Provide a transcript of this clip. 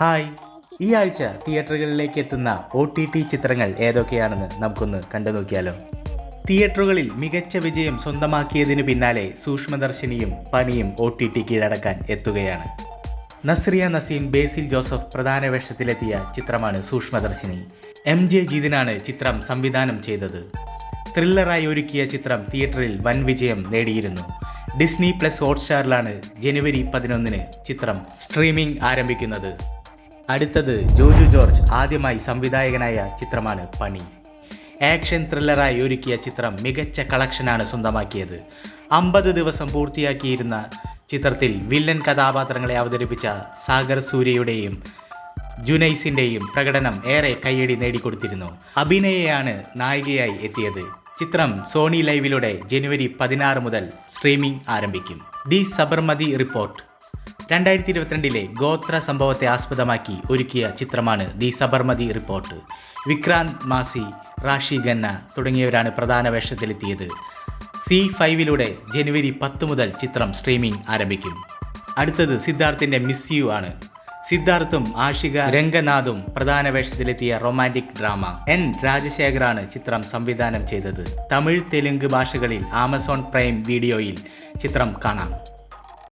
Hi. ഈ ആഴ്ച തിയേറ്ററുകളിലേക്ക് എത്തുന്ന ഒ ടി ടി ചിത്രങ്ങൾ ഏതൊക്കെയാണെന്ന് നമുക്കൊന്ന് കണ്ടു നോക്കിയാലോ. തിയേറ്ററുകളിൽ മികച്ച വിജയം സ്വന്തമാക്കിയതിനു പിന്നാലെ സൂക്ഷ്മദർശിനിയും പണിയും ഒ ടി ടി കീഴടക്കാൻ എത്തുകയാണ്. നസ്രിയ നസീം ബേസിൽ ജോസഫ് പ്രധാന വേഷത്തിലെത്തിയ ചിത്രമാണ് സൂക്ഷ്മദർശിനി. എം ജെ ജീതിനാണ് ചിത്രം സംവിധാനം ചെയ്തത്. ത്രില്ലറായി ഒരുക്കിയ ചിത്രം തിയേറ്ററിൽ വൻ വിജയം നേടിയിരുന്നു. ഡിസ്നി പ്ലസ് ഹോട്ട്സ്റ്റാറിലാണ് ജനുവരി പതിനൊന്നിന് ചിത്രം സ്ട്രീമിംഗ് ആരംഭിക്കുന്നത്. അടുത്തത് ജോജു ജോർജ് ആദ്യമായി സംവിധായകനായ ചിത്രമാണ് പണി. ആക്ഷൻ ത്രില്ലറായി ഒരുക്കിയ ചിത്രം മികച്ച കളക്ഷനാണ് സ്വന്തമാക്കിയത്. അമ്പത് ദിവസം പൂർത്തിയാക്കിയിരുന്ന ചിത്രത്തിൽ വില്ലൻ കഥാപാത്രങ്ങളെ അവതരിപ്പിച്ച സാഗർ സൂര്യയുടെയും ജുനൈസിന്റെയും പ്രകടനം ഏറെ കയ്യടി നേടിക്കൊടുത്തിരുന്നു. അഭിനയയാണ് നായികയായി എത്തിയത്. ചിത്രം സോണി ലൈവിലൂടെ ജനുവരി പതിനാറ് മുതൽ സ്ട്രീമിംഗ് ആരംഭിക്കും. The Sabarmati report. രണ്ടായിരത്തി ഇരുപത്തിരണ്ടിലെ ഗോത്ര സംഭവത്തെ ആസ്പദമാക്കി ഒരുക്കിയ ചിത്രമാണ് ദി സബർമതി റിപ്പോർട്ട്. വിക്രാന്ത് മാസി റാഷി ഖന്ന തുടങ്ങിയവരാണ് പ്രധാന വേഷത്തിലെത്തിയത്. സി ഫൈവിലൂടെ ജനുവരി പത്ത് മുതൽ ചിത്രം സ്ട്രീമിംഗ് ആരംഭിക്കും. അടുത്തത് സിദ്ധാർത്ഥിന്റെ മിസ് യു ആണ്. സിദ്ധാർത്ഥും ആഷിക രംഗനാഥും പ്രധാന വേഷത്തിലെത്തിയ റൊമാന്റിക് ഡ്രാമ. എൻ രാജശേഖറാണ് ചിത്രം സംവിധാനം ചെയ്തത്. തമിഴ് തെലുങ്ക് ഭാഷകളിൽ ആമസോൺ പ്രൈം വീഡിയോയിൽ ചിത്രം കാണാം.